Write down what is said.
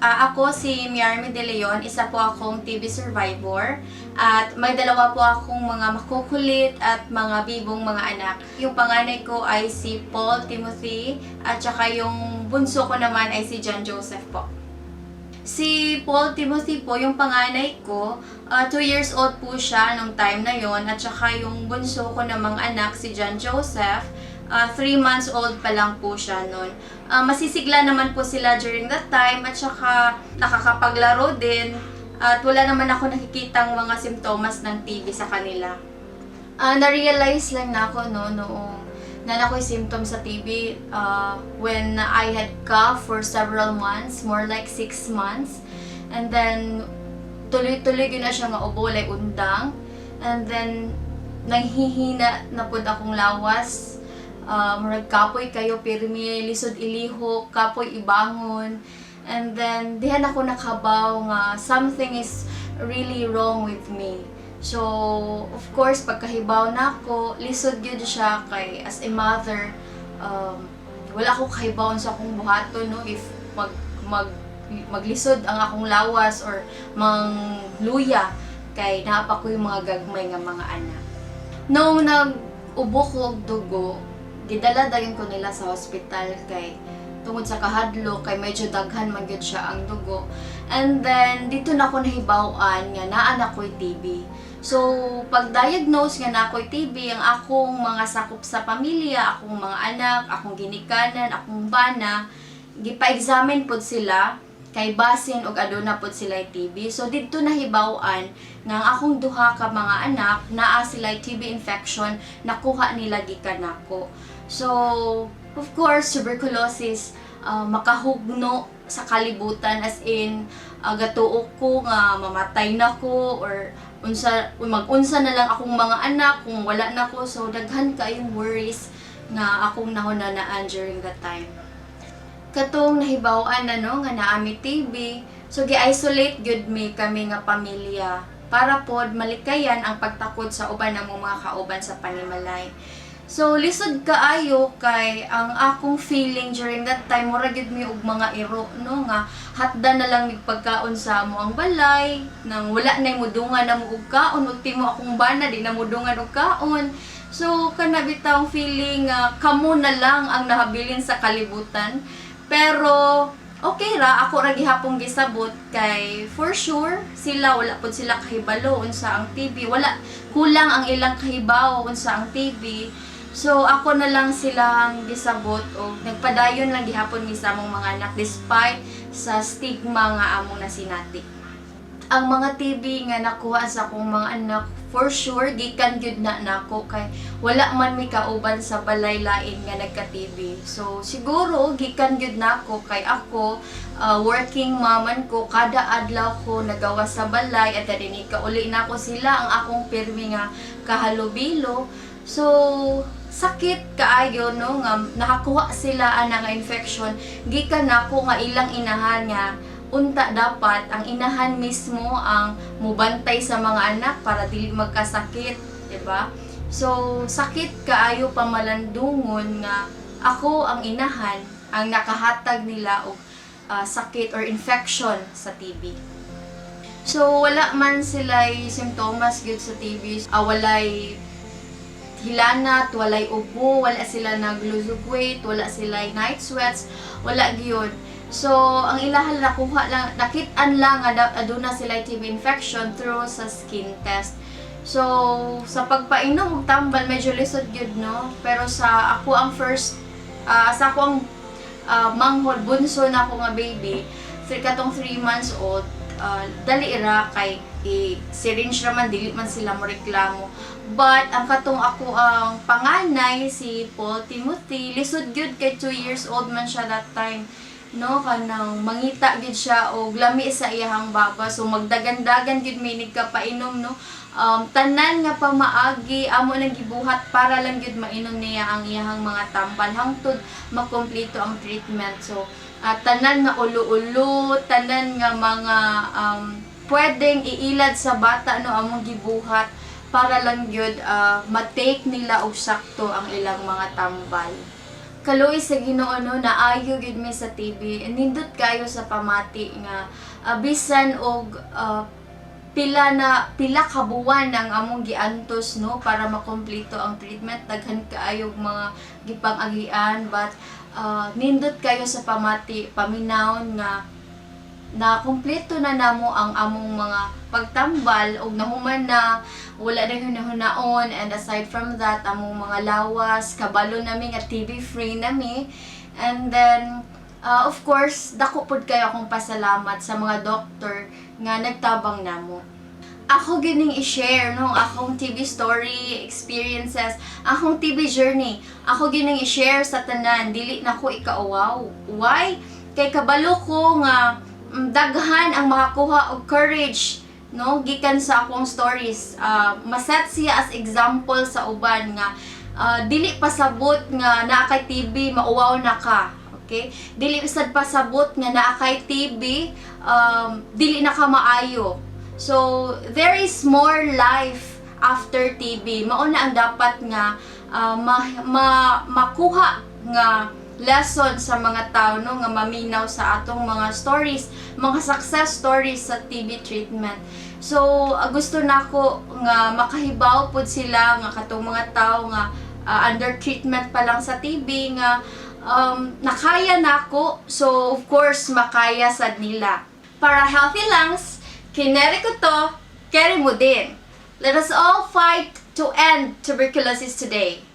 Ah, ako si Miarmi De Leon, isa po akong TV survivor at may dalawa po akong mga makukulit at mga bibong mga anak. Yung panganay ko ay si Paul Timothy at saka yung bunso ko naman ay si John Joseph po. Si Paul Timothy po, yung panganay ko, 2 years old po siya nung time na yon at saka yung bunso ko namang anak, si John Joseph, 3 months old pa lang po siya noon. Ah, masisigla naman po sila during that time at saka nakakapaglaro din at wala naman ako nakikitang mga simptomas ng TB sa kanila. Ah, na-realize lang na ako no noong na ako'y symptoms sa TB uh, when I had cough for several months, more like six months. And then, tuloy-tuloy yun na siya nga ubo, like undang. And then, nanghihina na po akong lawas. Murag kapoy kayo, pirmi, lisod iliho, kapoy ibangon. And then, dihan ako nakabaw nga something is really wrong with me. So, of course, pagkahibaw na ako, lisod yun siya kay as a mother, um, wala ako kahibawon sa akong buhaton, no? If mag, mag, maglisod ang akong lawas or mang luya, kay napa ko yung mga gagmay nga mga anak. Nung nag-ubo ko dugo, gidala dayon ko nila sa hospital kay tungod sa kahadlo kay medyo daghan man gyud siya ang dugo. And then dito na ako nahibaw-an nga naa na ko'y TB. So, pag-diagnose nga na ako'y TB, ang akong mga sakop sa pamilya, akong mga anak, akong ginikanan, akong bana, gipa-examine pod sila kay basin og aduna pod sila TB. So didto nahibaw-an nga akong duha ka mga anak naa sila TB infection nakuha nila gikan nako. So of course tuberculosis uh, makahugno sa kalibutan as in uh, ko nga mamatay na ko or unsa mag-unsa na lang akong mga anak kung wala na ko so daghan kayong worries nga akong nahunanaan during that time katong nahibaw-an na no nga naami TB so gi-isolate gyud mi kami nga pamilya para pod malikayan ang pagtakod sa uban ng mga kauban sa panimalay So, lisod kaayo kay ang akong feeling during that time, mura gyud mi og mga iro, no, nga hatda na lang mig pagkaon sa mo ang balay, nang wala na mudungan na mo og kaon, ug timo akong bana, di na mudungan og kaon. So, kana feeling nga kamo na lang ang nahabilin sa kalibutan. Pero, okay ra, ako ra gihapong gisabot kay for sure sila wala pud sila kahibalo unsa ang TB, wala kulang ang ilang kahibaw unsa ang TB. So ako na lang silang gisabot o nagpadayon lang gihapon mi sa among mga anak despite sa stigma nga among nasinati. Ang mga TB nga nakuha sa akong mga anak for sure gikan gyud na nako kay wala man mi kauban sa balay lain nga nagka-TB. So siguro gikan gyud nako kay ako uh, working maman ko kada adlaw ko nagawa sa balay at dinig ka uli na ko sila ang akong pirmi nga kahalubilo. So sakit kaayo no nga nakakuha sila ana nga infection gikan nako nga ilang inahan nga unta dapat ang inahan mismo ang mubantay sa mga anak para dili magkasakit di ba so sakit kaayo pamalandungon nga ako ang inahan ang nakahatag nila og ah, sakit or infection sa TB So, wala man sila'y simptomas gyud sa TB. Ah, walay hilanat, walay ubo, wala sila nag-lose of weight, wala sila night sweats, wala gyud. So, ang ilahan nakuha lang, nakitaan lang aduna sila TB infection through sa skin test. So, sa pagpainom og tambal medyo lisod gyud no, pero sa ako ang first ah, sa ako ang ah, manghod bunso na ako nga baby, three katong 3 months old, ah, dali ra kay i syringe ra man dili man sila mo reklamo but ang katong ako ang panganay si Paul Timothy lisod gyud kay 2 years old man siya that time no kanang mangita gyud siya og lami sa iyahang baba. So magdagan-dagan gyud may nagkapainom no? Um, tanan nga pamaagi amo nang gibuhat para lang gyud mainom niya ang iyahang mga tambal hangtod makompleto ang treatment. So at tanan nga ulo-ulo tanan nga mga um, pwedeng iilad sa bata no among gibuhat para lang gyud ah, ma-take nila og sakto ang ilang mga tambal kaluoy sa Ginoo no naayo gid mi sa TV nindot kayo sa pamati nga ah, bisan og ah, pila na pila ka buwan ang among giantos no para makompleto ang treatment. Daghan kaayo mga gipang-agian but ah, nindot kayo sa pamati paminawon nga na kumpleto na namo ang among mga pagtambal og nahuman na wala na hunahunaon and aside from that among mga lawas kabalo nami nga TV free nami and then uh, of course dako pud kayo akong pasalamat sa mga doktor nga nagtabang namo ako gining i-share nung akong TV story, experiences, akong TV journey. Ako gining i-share sa tanan, dili na ko ikauwaw. Why? Kay kabalo ko nga daghan ang makakuha og courage no? Gikan sa akong stories. Ah, maset siya as example sa uban nga ah, dili pasabot nga naa kay TV mauwaw na ka okay? Dili sad pasabot nga naa kay TV um, dili na ka maayo. So, there is more life after TB. Mao na ang dapat nga ah, ma, ma- makuha nga lesson sa mga tao no nga maminaw sa atong mga stories, mga success stories sa TB treatment. So, ah, gusto nako nga makahibaw pud sila nga katong mga tao nga ah, under treatment pa lang sa TB nga um, nakaya nako. So, of course, makaya sad nila. Para healthy lungs, kineri ko to, carry mo din. Let us all fight to end tuberculosis today.